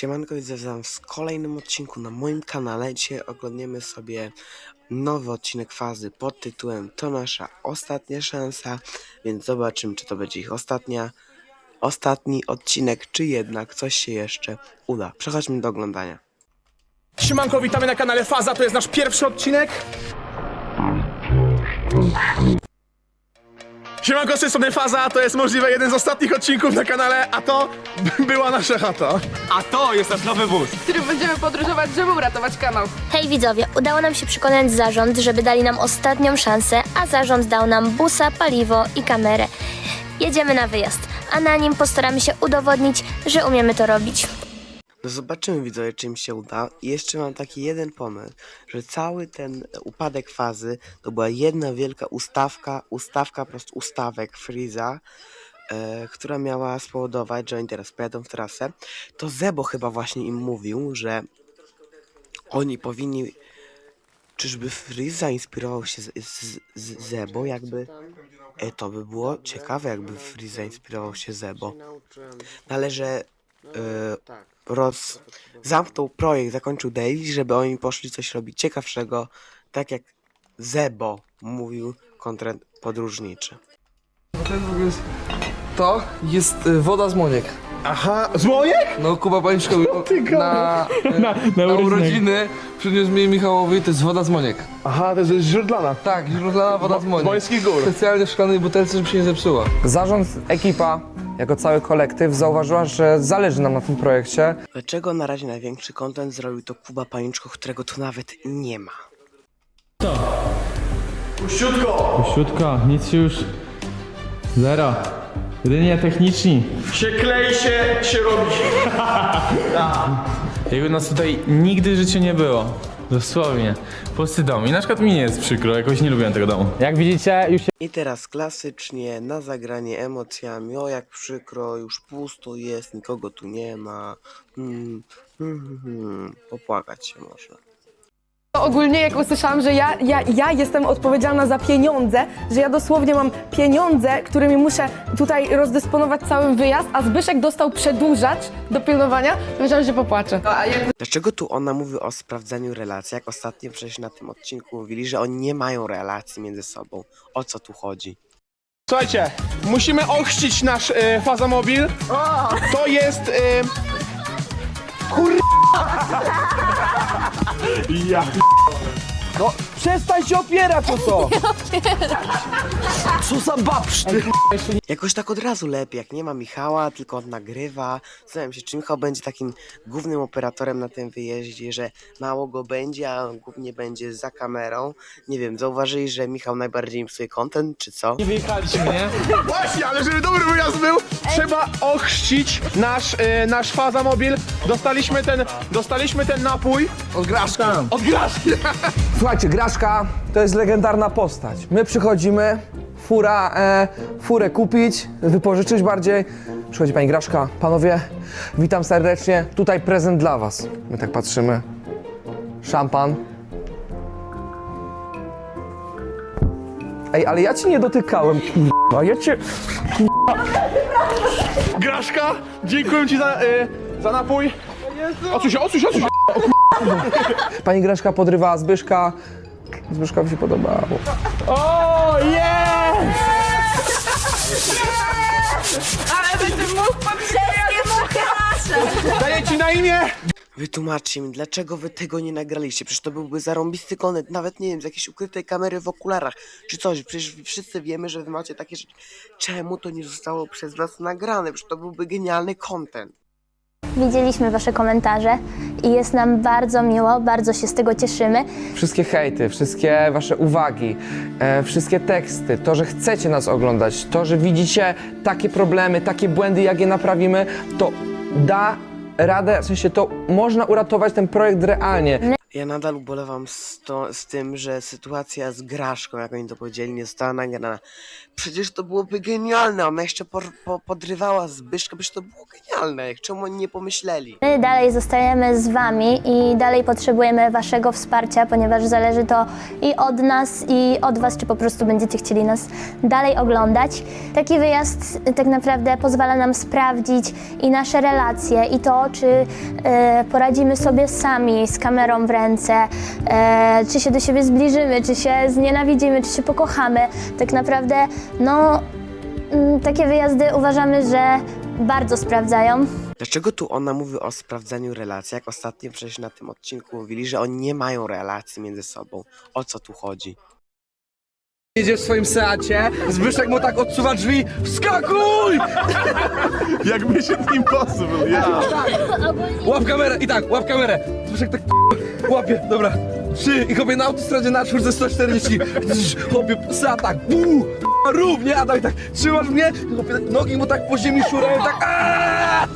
Siemanko, widzę was w kolejnym odcinku na moim kanale. Dzisiaj oglądniemy sobie nowy odcinek fazy pod tytułem To nasza ostatnia szansa, więc zobaczymy czy to będzie ich ostatnia, ostatni odcinek, czy jednak coś się jeszcze uda. Przechodźmy do oglądania. Siemanko, witamy na kanale Faza, to jest nasz pierwszy odcinek. Siemanko, z tej strony Faza, to jest możliwe jeden z ostatnich odcinków na kanale, a to była nasza chata. A to jest nasz nowy wóz. którym będziemy podróżować, żeby uratować kanał. Hej widzowie, udało nam się przekonać zarząd, żeby dali nam ostatnią szansę, a zarząd dał nam busa, paliwo i kamerę. Jedziemy na wyjazd, a na nim postaramy się udowodnić, że umiemy to robić. No zobaczymy widzowie, czy im się uda. I jeszcze mam taki jeden pomysł, że cały ten upadek fazy to była jedna wielka ustawka, ustawka, po prostu ustawek Freeza, e, która miała spowodować, że oni teraz pojadą w trasę. To Zebo chyba właśnie im mówił, że oni powinni, czyżby Freeze zainspirował się z, z, z Zebo, jakby... E, to by było ciekawe, jakby Freeze zainspirował się Zebo. No ale że e, roz... zamknął projekt, zakończył Daily, żeby oni poszli coś robić ciekawszego, tak jak Zebo mówił kontrent podróżniczy. To jest w ogóle jest- To jest y, woda z Moniek. Aha, z mojek? No Kuba Pańczko na, na, na, urodziny przyniósł mi Michałowi, to jest woda z Moniek. Aha, to jest źródlana. Tak, źródlana woda z Z Moniek. Mońskich gór. Specjalnie w szklanej butelce, żeby się nie zepsuła. Zarząd, ekipa, jako cały kolektyw zauważyła, że zależy nam na tym projekcie. Dlaczego na razie największy content zrobił to Kuba Paniczko, którego tu nawet nie ma? Siódko, nic się już. Zero. Jedynie techniczni. Się klei się, się robi. Jakby nas tutaj nigdy w życiu nie było. Dosłownie. Pusty dom. I na przykład mi nie jest przykro, jakoś nie lubię tego domu. Jak widzicie, już się I teraz klasycznie na zagranie emocjami, o jak przykro, już pusto jest, nikogo tu nie ma, hmm, hmm, hmm, hmm. popłakać się można. Ogólnie jak usłyszałam, że ja, ja, ja jestem odpowiedzialna za pieniądze, że ja dosłownie mam pieniądze, którymi muszę tutaj rozdysponować cały wyjazd, a Zbyszek dostał przedłużacz do pilnowania, to myślałam, że popłaczę. Jak Dlaczego tu ona mówi o sprawdzaniu relacji, jak ostatnio przecież na tym odcinku mówili, że oni nie mają relacji między sobą. O co tu chodzi? Słuchajcie, musimy ochrzcić nasz e, Fazamobil. To jest... E, kur... Ja No przestań się opierać o to! Co za babsz! Jakoś tak od razu lepiej, jak nie ma Michała, tylko on nagrywa. Zastanawiam się, czy Michał będzie takim głównym operatorem na tym wyjeździe, że mało go będzie, a on głównie będzie za kamerą. Nie wiem, zauważyli, że Michał najbardziej im psuje content, czy co? wyjechaliśmy, nie? Właśnie, ale żeby dobry wyjazd był, trzeba ochrzcić nasz, e, nasz Fazamobil. Dostaliśmy ten, dostaliśmy ten napój Od graszki. od Graszki. Słuchajcie, Graszka to jest legendarna postać. My przychodzimy, fura, e, furę kupić, wypożyczyć bardziej. Przychodzi pani Graszka. Panowie, witam serdecznie. Tutaj prezent dla was. My tak patrzymy. Szampan. Ej, ale ja ci nie dotykałem, k***a. Ja cię... Graszka, dziękuję ci za, e, za napój. Odsuń się, odsuń się, odsuń się. Pani Graszka podrywała Zbyszka. Zbyszkowi się podobało. O, jest! Daję ci na imię Wytłumaczcie mi, dlaczego wy tego nie nagraliście? Przecież to byłby zarąbisty content, nawet nie wiem, z jakiejś ukrytej kamery w okularach, czy coś. Przecież wszyscy wiemy, że wy macie takie rzeczy. Czemu to nie zostało przez was nagrane? Przecież to byłby genialny content. Widzieliśmy wasze komentarze i jest nam bardzo miło, bardzo się z tego cieszymy. Wszystkie hejty, wszystkie wasze uwagi, e, wszystkie teksty, to, że chcecie nas oglądać, to, że widzicie takie problemy, takie błędy, jak je naprawimy, to da radę, w sensie to można uratować ten projekt realnie. Ja nadal ubolewam z, to, z tym, że sytuacja z Graszką, jak oni to powiedzieli, nie została nagrana. Przecież to byłoby genialne, ona jeszcze po, podrywała Zbyszka, przecież to było genialne, czemu oni nie pomyśleli? My dalej zostajemy z Wami i dalej potrzebujemy Waszego wsparcia, ponieważ zależy to i od nas, i od Was, czy po prostu będziecie chcieli nas dalej oglądać. Taki wyjazd tak naprawdę pozwala nam sprawdzić i nasze relacje, i to, czy e, poradzimy sobie sami z kamerą w ręce, e, czy się do siebie zbliżymy, czy się znienawidzimy, czy się pokochamy. Tak naprawdę, no, mm, takie wyjazdy uważamy, że bardzo sprawdzają. Dlaczego tu ona mówi o sprawdzaniu relacji, jak ostatnio przecież na tym odcinku mówili, że oni nie mają relacji między sobą? O co tu chodzi? Jedzie w swoim Seacie, Zbyszek mu tak odsuwa drzwi, wskakuj! Jak Mission Impossible, ja. Łap kamerę i tak, łap kamerę. Zbyszek tak łapie, dobra. Trzy i chłopie na autostradzie na czwórce 140. Chłopie, Seat tak, buu, rób, nie? A daj tak, trzymasz mnie, chłopie, nogi mu tak po ziemi szurają, tak aaa!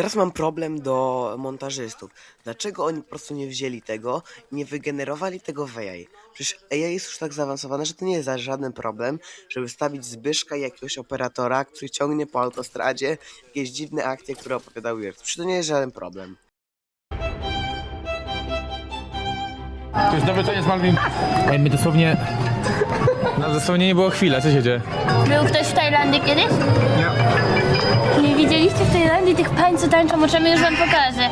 Teraz mam problem do montażystów. Dlaczego oni po prostu nie wzięli tego i nie wygenerowali tego w AI? Przecież AI jest już tak zaawansowane, że to nie jest żaden problem, żeby wstawić Zbyszka i jakiegoś operatora, który ciągnie po autostradzie jakieś dziwne akcje, które opowiadał Weird. Przecież to nie jest żaden problem. To jest to jest Malwin. Ej, my dosłownie... No dosłownie nie było chwila, co się dzieje? Był ktoś w Tajlandii kiedyś? Nie. Tych pań, co tańczą? Możemy już wam pokażę.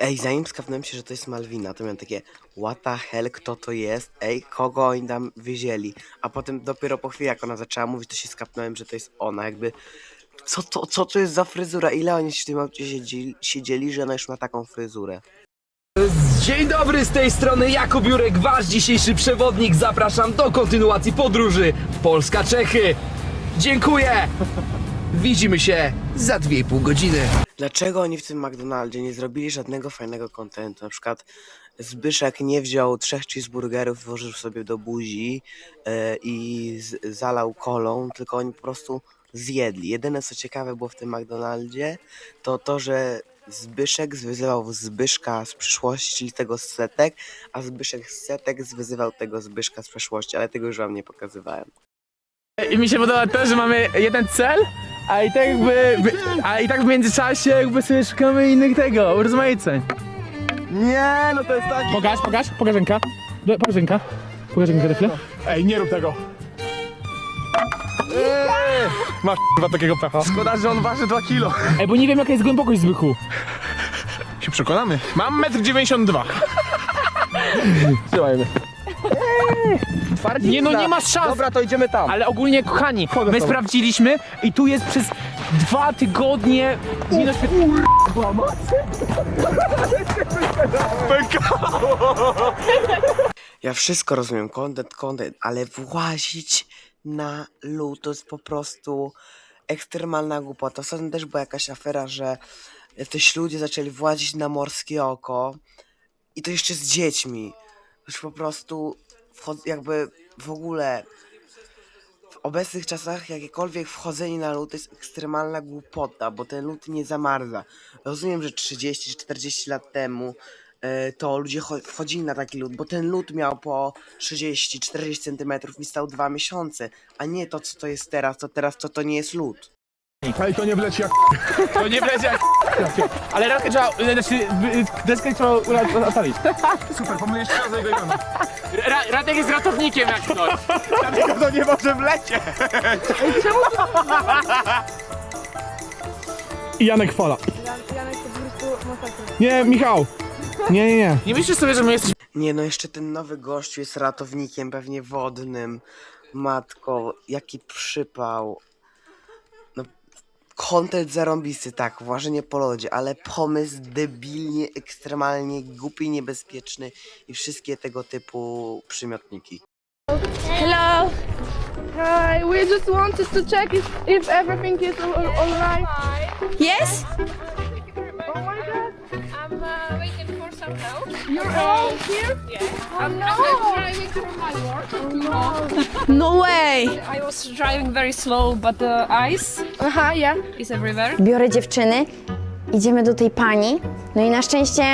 Ej, zanim skapnąłem się, że to jest Malwina, to miałem takie what the hell, kto to jest? Ej, kogo oni tam wzięli? A potem dopiero po chwili, jak ona zaczęła mówić, to się skapnąłem, że to jest ona, jakby... Co to, co to jest za fryzura? Ile oni się w tym aucie siedzieli, siedzieli, że ona już ma taką fryzurę? Dzień dobry, z tej strony Jakub Jurek, wasz dzisiejszy przewodnik. Zapraszam do kontynuacji podróży Polska-Czechy. Dziękuję. Widzimy się za 2,5 godziny. Dlaczego oni w tym McDonaldzie nie zrobili żadnego fajnego kontentu? Na przykład Zbyszek nie wziął trzech cheeseburgerów, włożył sobie do buzi e, i z, zalał kolą, tylko oni po prostu zjedli. Jedyne co ciekawe było w tym McDonaldzie, to to, że Zbyszek zwyzywał Zbyszka z przyszłości, tego z setek, a Zbyszek z setek zwyzywał tego Zbyszka z przeszłości, ale tego już wam nie pokazywałem. I mi się podoba to, że mamy jeden cel, a i tak jakby... A i tak w międzyczasie jakby sobie szukamy innych tego, urozmaiceń. Nie, no to jest taki... Pokaż, pokaż, pokaż ręka. Do- Pokaż ręka. Pokaż rękę defle. Ej, nie rób tego. Masz chyba takiego pecha. Szkoda, że on waży 2 kilo. Ej, bo nie wiem jaka jest głębokość Zbychu. Się przekonamy. Mam 1,92 m. Trzymajmy. Nie no, nie masz szans. Dobra, to idziemy tam. Ale ogólnie, kochani, my sprawdziliśmy i tu jest przez dwa tygodnie minus Ja wszystko rozumiem, content, content, ale włazić na lód to jest po prostu ekstremalna głupota. Ostatnio też była jakaś afera, że jacyś ludzie zaczęli włazić na morskie oko i to jeszcze z dziećmi. To już po prostu jakby w ogóle w obecnych czasach jakiekolwiek wchodzenie na lód to jest ekstremalna głupota, bo ten lód nie zamarza. Rozumiem, że 30 czy 40 lat temu e, to ludzie cho- wchodzili na taki lód, bo ten lód miał po 30-40 centymetrów i stał dwa miesiące, a nie to, co to jest teraz, to teraz to, to nie jest lód. Ej, to nie wleci jak... To nie będzie jak... Ale radkę trzeba... Znaczy, deskę trzeba ocalić. Super, razy jego imiona. Ra Radek jest ratownikiem jak ktoś. Dlatego to nie może wlecieć. I Janek Fala. Janek to po prostu masakra. Nie, Michał. Nie, nie, nie. Nie myślisz sobie, że my jesteśmy... Nie no, jeszcze ten nowy gościu jest ratownikiem, pewnie wodnym. Matko, jaki przypał. Content zarąbisty, tak, włażenie po lodzie, ale pomysł debilnie, ekstremalnie głupi, niebezpieczny i wszystkie tego typu przymiotniki. Hello! Hi, we just wanted to check if, if everything is all, all right. Yes? I'm uh, waiting for some help. You're all here? I'm, I'm driving from my work. to No way! I was driving very slow, but the ice Aha, yeah. is everywhere. Biorę dziewczyny idziemy do tej pani, no i na szczęście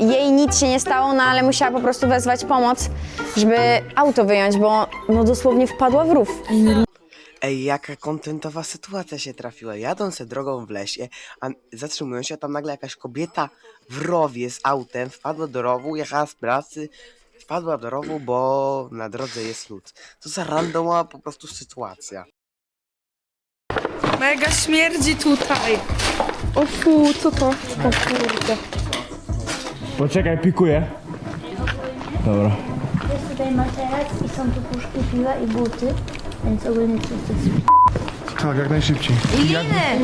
jej nic się nie stało, no ale musiała po prostu wezwać pomoc, żeby auto wyjąć, bo no dosłownie wpadła w rów. Ej, jaka kontentowa sytuacja się trafiła. Jadą se drogą w lesie, a zatrzymują się, a tam nagle jakaś kobieta w rowie z autem wpadła do rowu, jechała z pracy, wpadła do rowu, bo na drodze jest lód. To za randomowa po prostu sytuacja. Mega śmierdzi tutaj. O fu, co to? O kurde. Poczekaj, pikuję. Dobra. Jest tutaj materac i są tu puszki piwa i buty, więc ogólnie to jest Tak, jak najszybciej.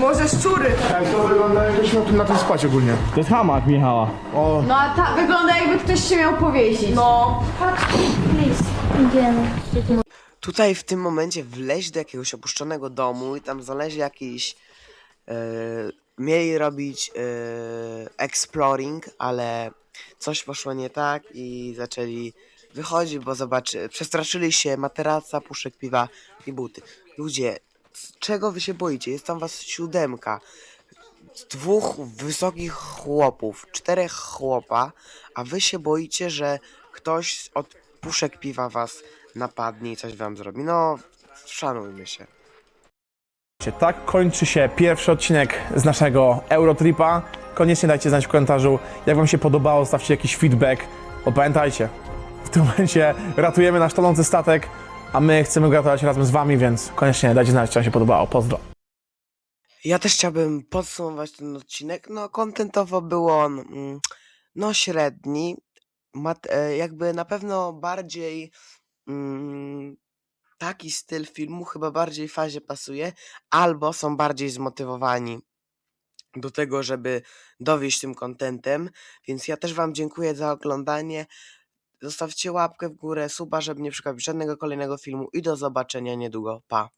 Może szczury. Tak, to wygląda jakbyśmy tu na tym spać ogólnie. To jest hamak Michała. O, No a ta wygląda jakby ktoś się miał powiesić. No. Please, idziemy. Tutaj w tym momencie wleźli do jakiegoś opuszczonego domu i tam znaleźli jakiś. E, mieli robić e, exploring, ale coś poszło nie tak i zaczęli wychodzić, bo zobaczy, przestraszyli się materaca, puszek piwa i buty. Ludzie, czego wy się boicie? Jest tam was siódemka. Dwóch wysokich chłopów, czterech chłopa, a wy się boicie, że ktoś od puszek piwa was napadnie i coś wam zrobi. No, szanujmy się. Tak kończy się pierwszy odcinek z naszego Eurotripa. Koniecznie dajcie znać w komentarzu, jak wam się podobało, stawcie jakiś feedback, bo pamiętajcie, w tym momencie ratujemy nasz tonący statek, a my chcemy go razem z wami, więc koniecznie dajcie znać, czy się podobało. Pozdro. Ja też chciałbym podsumować ten odcinek. No, kontentowo był on mm, no średni. Mat, e, jakby na pewno bardziej mm, taki styl filmu chyba bardziej fazie pasuje, albo są bardziej zmotywowani do tego, żeby dowieść tym kontentem. Więc ja też Wam dziękuję za oglądanie. Zostawcie łapkę w górę, suba, żeby nie przegapić żadnego kolejnego filmu i do zobaczenia niedługo. Pa!